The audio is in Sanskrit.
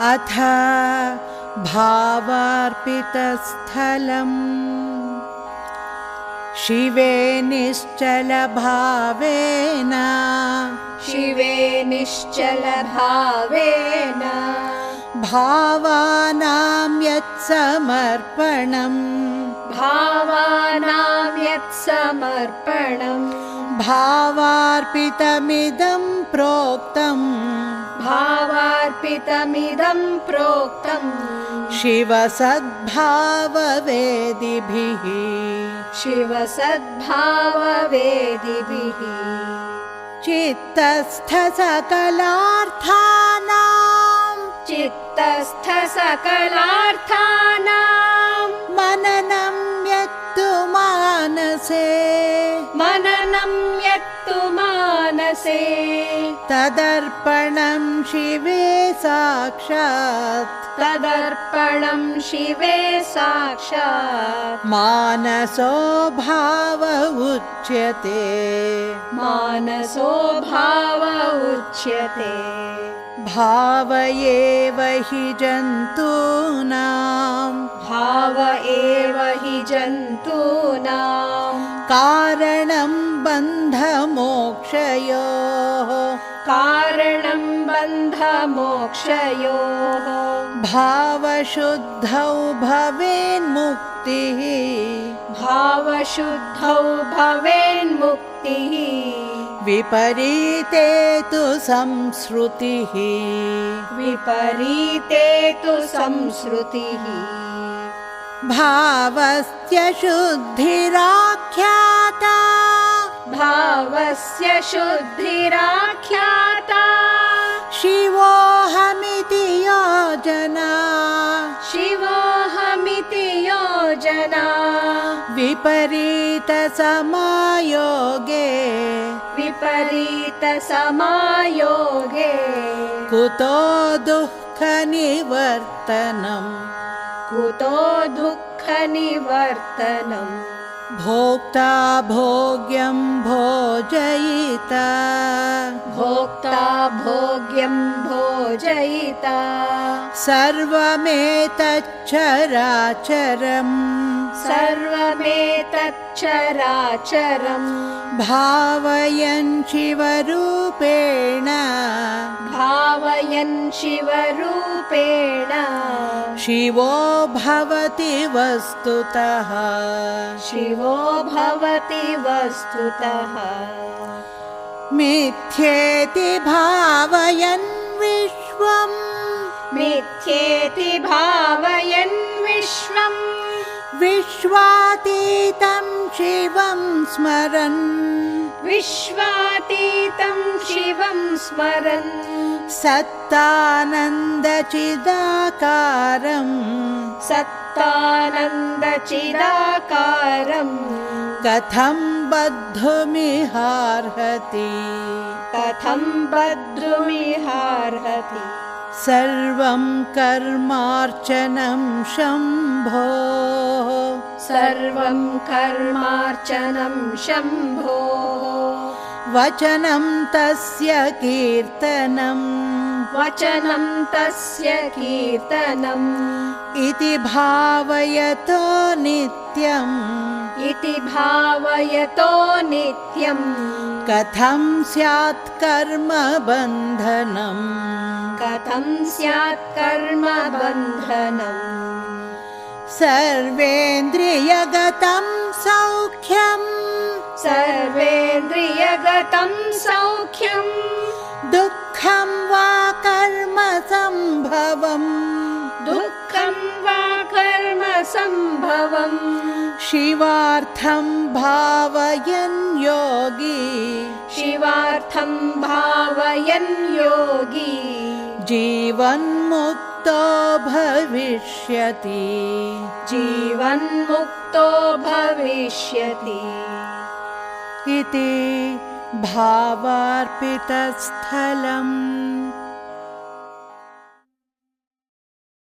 अथ भावार्पितस्थलम्। शिवे निश्चलभावेन। शिवे निश्चलभावेन। भावानां यत्समर्पणम् भावानां यत्समर्पणम् भावार्पितमिदं प्रोक्तम्। भावार्पितमिदं प्रोक्तम्। शिवसद्भाववेदिभिः। शिवसद्भाववेदिभिः। चित्तस्थसकलार्थानां चित्तस्थसकलार्थानां मननं मननं यत्तु मानसे। तदर्पणं शिवे साक्षात्। तदर्पणं शिवे साक्षात्। मानसो भाव उच्यते। मानसो भाव उच्यते। भाव एव हि जन्तूनां भाव एव जन्तूनां। कारणं बन्धमोक्षयोः। कारणं बन्धमोक्षयोः। भावशुद्धौ भवेन्मुक्तिः। भावशुद्धौ भवेन्मुक्तिः। विपरीते तु संसृतिः। विपरीते तु संसृतिः भावस्य शुद्धिराख्याता। भावस्य शुद्धिराख्याता। शिवोऽहमिति योजना। शिवोऽहमिति योजना। विपरीतसमायोगे। विपरीतसमायोगे। कुतो दुःखनिवर्तनम् कुतो दुःखनिवर्तनम् भोक्ता भोग्यं भोजयिता। भोक्ता भोग्यं भोजयिता। सर्वमेतच्चराचरम् सर्वमेतच्चराचरम् भावयन् शिवरूपेण शिवरूपेण। शिवो भवति वस्तुतः। शिवो भवति वस्तुतः। मिथ्येति भावयन् विश्वम्। मिथ्येति भावयन् विश्वम् विश्वातीतं शिवं स्मरन्। विश्वातीतं शिवं स्मरन्। सत्तानन्दचिदाकारम् सत्तानन्दचिदाकारम् कथं बद्धुमिहार्हति। कथं बद्धुमिहार्हति सर्वं कर्मार्चनं शम्भो। सर्वं कर्मार्चनं शम्भोः। वचनं तस्य कीर्तनम्। वचनं तस्य कीर्तनम्। इति भावयतो नित्यम् इति भावयतो नित्यम् कथं स्यात् कर्मबन्धनम्? कथं स्यात् कर्मबन्धनम्? सर्वेन्द्रियगतं सौख्यम्। सर्वेन्द्रियगतं सौख्यम्। दुःखं वा कर्मसम्भवम्? दुःखं वा कर्मसम्भवम् शिवार्थं भावयन् योगी। शिवार्थं भावयन् योगी। जीवन्मुक्तो भविष्यति। जीवन्मुक्तो भविष्यति। इति भावार्पितस्थलम्